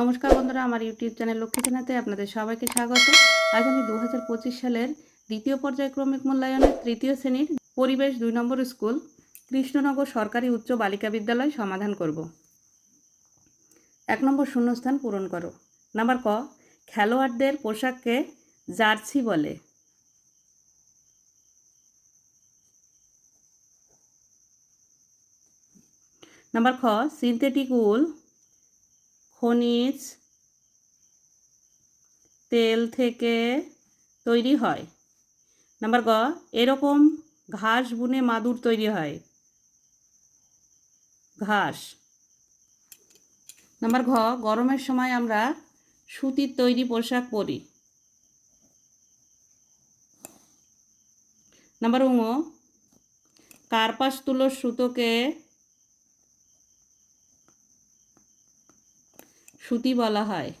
নমস্কার বন্ধুরা, আমার ইউটিউব চ্যানেল লক্ষ্মী চ্যানেলতে আপনাদের সবাইকে স্বাগত। আজ আমি দু হাজার পঁচিশ সালের দ্বিতীয় পর্যায়ক্রমিক মূল্যায়নের তৃতীয় শ্রেণির পরিবেশ দুই নম্বর স্কুল, কৃষ্ণনগর সরকারি উচ্চ বালিকা বিদ্যালয় সমাধান করব। এক নম্বর শূন্যস্থান পূরণ করো। নাম্বার ক, খেলোয়াড়দের পোশাককে জার্সি বলে। নাম্বার খ, সিনথেটিক উল খনিজ তেল থেকে তৈরি হয়। নাম্বার গ, এরকম ঘাস বুনে মাদুর তৈরি হয়। ঘাস। নাম্বার ঘ, গরমের সময় আমরা সুতির তৈরি পোশাক পরি। নাম্বার উঙ কার্পাস তুলোর সুতোকে সুতি বলা হয়।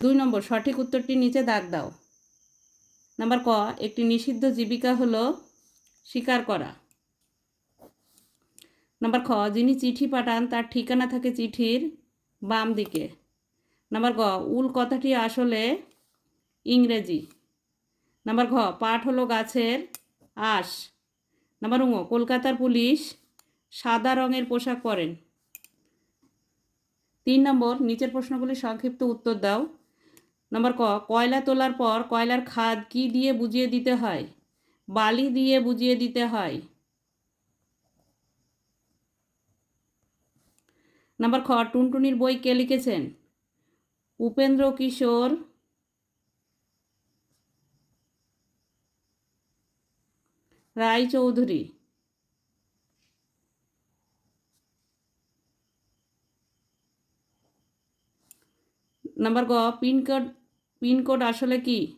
দুই নম্বর, সঠিক উত্তরটি নিচে দাগ দাও। নাম্বার ক, একটি নিষিদ্ধ জীবিকা হলো শিকার করা। নাম্বার খ, যিনি চিঠি পাঠান তার ঠিকানা থাকে চিঠির বাম দিকে। নাম্বার গ, উল কথাটি আসলে ইংরেজি। নাম্বার ঘ পাঠ হলো গাছের আঁশ। নাম্বার উঙ কলকাতার পুলিশ সাদা রঙের পোশাক পরেন। তিন নম্বর, নিচের প্রশ্নগুলি সংক্ষিপ্ত উত্তর দাও। নম্বর ক, কয়লা তোলার পর কয়লার খাদ কি দিয়ে বুঝিয়ে দিতে হয়? বালি দিয়ে বুঝিয়ে দিতে হয়। নাম্বার খ, টুনটুনির বই কে লিখেছেন? উপেন্দ্র কিশোর রায়চৌধুরী। নাম্বার গ পিনকোড পিনকোড আসলে কি?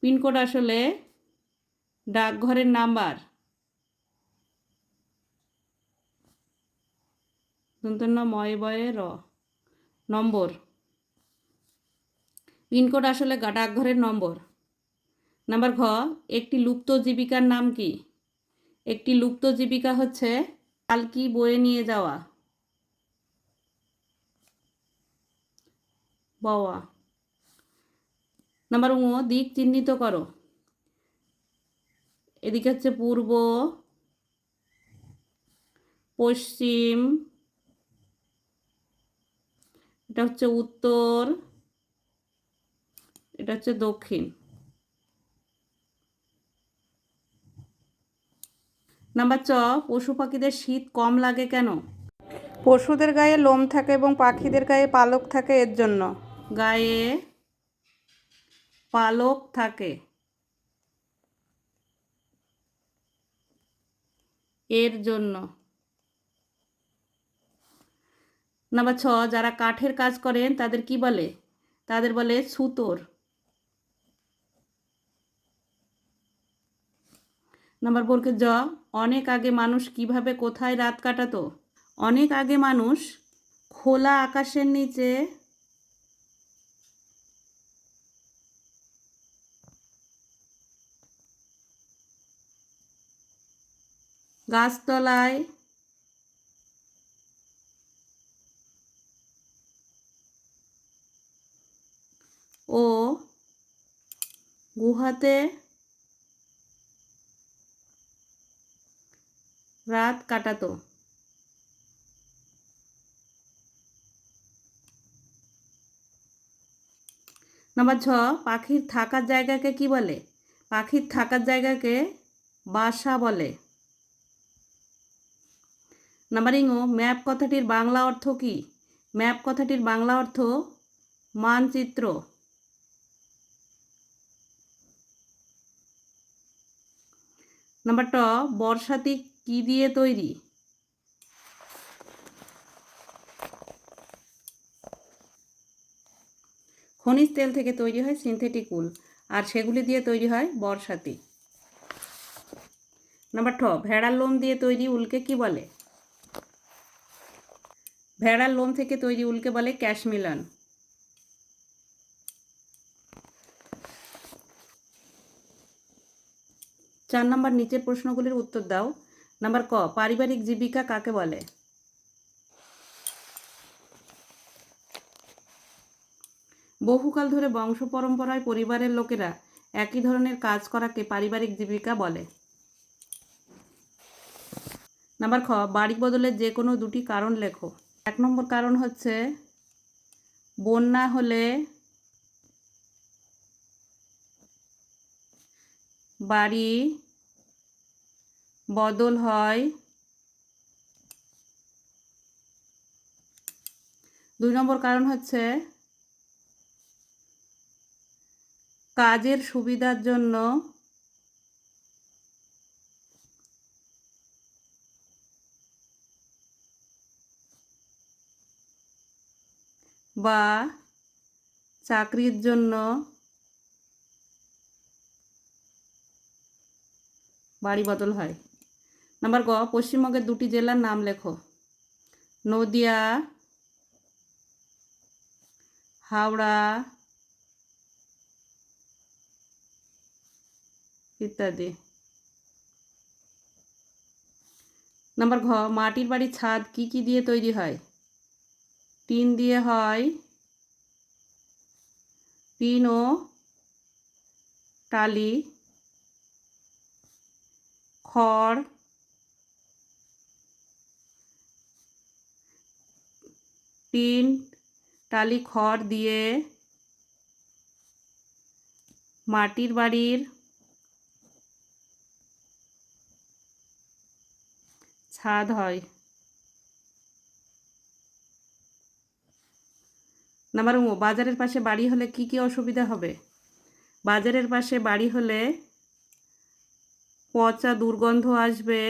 পিনকোড আসলে ডাকঘরের নাম্বার। দন্তন্য ময় বয়ে র। নম্বর। পিনকোড আসলে ডাকঘরের নম্বর। নাম্বার ঘ, একটি লুপ্ত জীবিকার নাম কি? একটি লুপ্ত জীবিকা হচ্ছে পালকি বয়ে নিয়ে যাওয়া। বাওয়া নাম্বার ও দিক চিহ্নিত করো। এদিকে হচ্ছে পূর্ব, পশ্চিম, এটা হচ্ছে উত্তর, এটা হচ্ছে দক্ষিণ। নাম্বার চ পশু পাখিদের শীত কম লাগে কেন? পশুদের গায়ে লোম থাকে এবং পাখিদের গায়ে পালক থাকে এর জন্য। গায়ে পালক থাকে। এর জন্য। নাম্বার ছ, যারা কাঠের কাজ করেন, তাদের কি বলে? তাদের বলে সুতোর। নাম্বার বলকে জ, অনেক আগে মানুষ কীভাবে কোথায় রাত কাটাতো? অনেক আগে মানুষ খোলা আকাশের নিচে গাছতলায় ও গুহাতে রাত কাটাতো। নাম্বার ছ, পাখির থাকার জায়গাকে কি বলে? পাখির থাকার জায়গাকে বাসা বলে। নাম্বার ইংও ম্যাপ কথাটির বাংলা অর্থ কি? ম্যাপ কথাটির বাংলা অর্থ মানচিত্র। নাম্বার ট বর্ষাতি কি দিয়ে তৈরি? খনিজ তেল থেকে তৈরি হয় সিনথেটিক উল আর সেগুলি দিয়ে তৈরি হয় বর্ষাতি। নাম্বার ঠ ভেড়ার লোম দিয়ে তৈরি উলকে কি বলে? ভেড়ার লোম থেকে তৈরি উলকে বলে ক্যাশমিলন চার নম্বর নিচের প্রশ্নগুলির উত্তর দাও। নাম্বার ক, পারিবারিক জীবিকা কাকে বলে? বহুকাল ধরে বংশ পরম্পরায় পরিবারের লোকেরা একই ধরনের কাজ করাকে পারিবারিক জীবিকা বলে। নাম্বার খ, বাড়ি বদলের যে কোনো দুটি কারণ লেখো। এক নম্বর কারণ হচ্ছে বন্যা হলে বাড়ি বদল হয়। দুই নম্বর কারণ হচ্ছে কাজের সুবিধার জন্য বা চাকরির জন্য বাড়ি বদল হয়। নাম্বার গ পশ্চিমবঙ্গের দুটি জেলার নাম লেখো। নদিয়া, হাওড়া ইত্যাদি। নাম্বার ঘ, মাটির বাড়ির ছাদ কি কি দিয়ে তৈরি হয়? টিন দিয়ে হয়। টিন ও টালি। খড়। টিন টালি খড় দিয়ে মাটির বাড়ির ছাদ হয়। নাম্বার ও বাজারের পাশে বাড়ি হলে কি কি অসুবিধা হবে? বাজারের পাশে বাড়ি হলে পচা দুর্গন্ধ আসবে।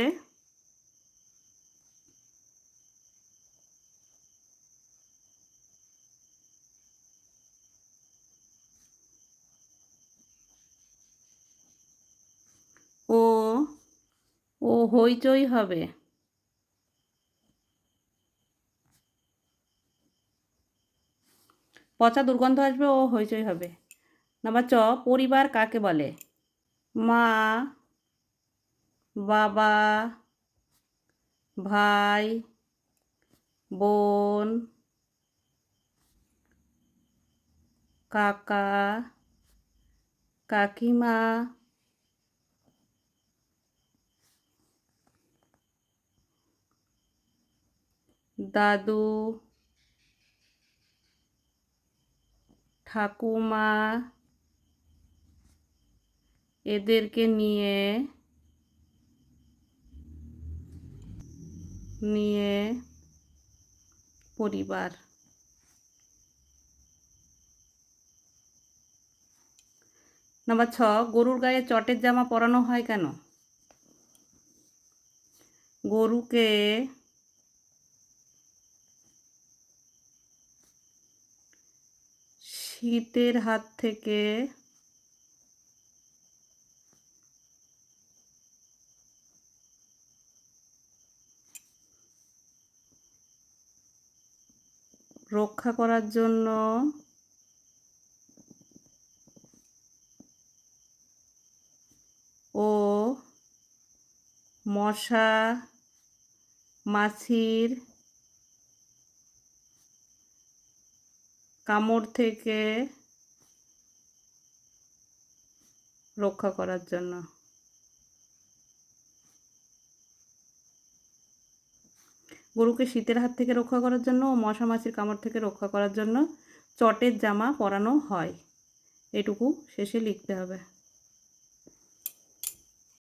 ও ও হইচই হবে। পচা দুর্গন্ধ আসবে, ও হইচই হবে। নাম্বার চ, পরিবার কাকে বলে? মা, বাবা, ভাই, বোন, কাকা, কাকিমা, দাদু ঠাকুমা, এদেরকে নিয়ে নিয়ে পরিবার। নাম্বার ছ, গরুর গায়ে চটের জামা পরানো হয় কেন? গরুকে শীতের হাত থেকে রক্ষা করার জন্য ও মশা মাছির কামড় থেকে রক্ষা করার জন্য। গরুকে শীতের হাত থেকে রক্ষা করার জন্য ও মশা মাছির কামড় থেকে রক্ষা করার জন্য চটের জামা পরানো হয়। এটুকু শেষে লিখতে হবে।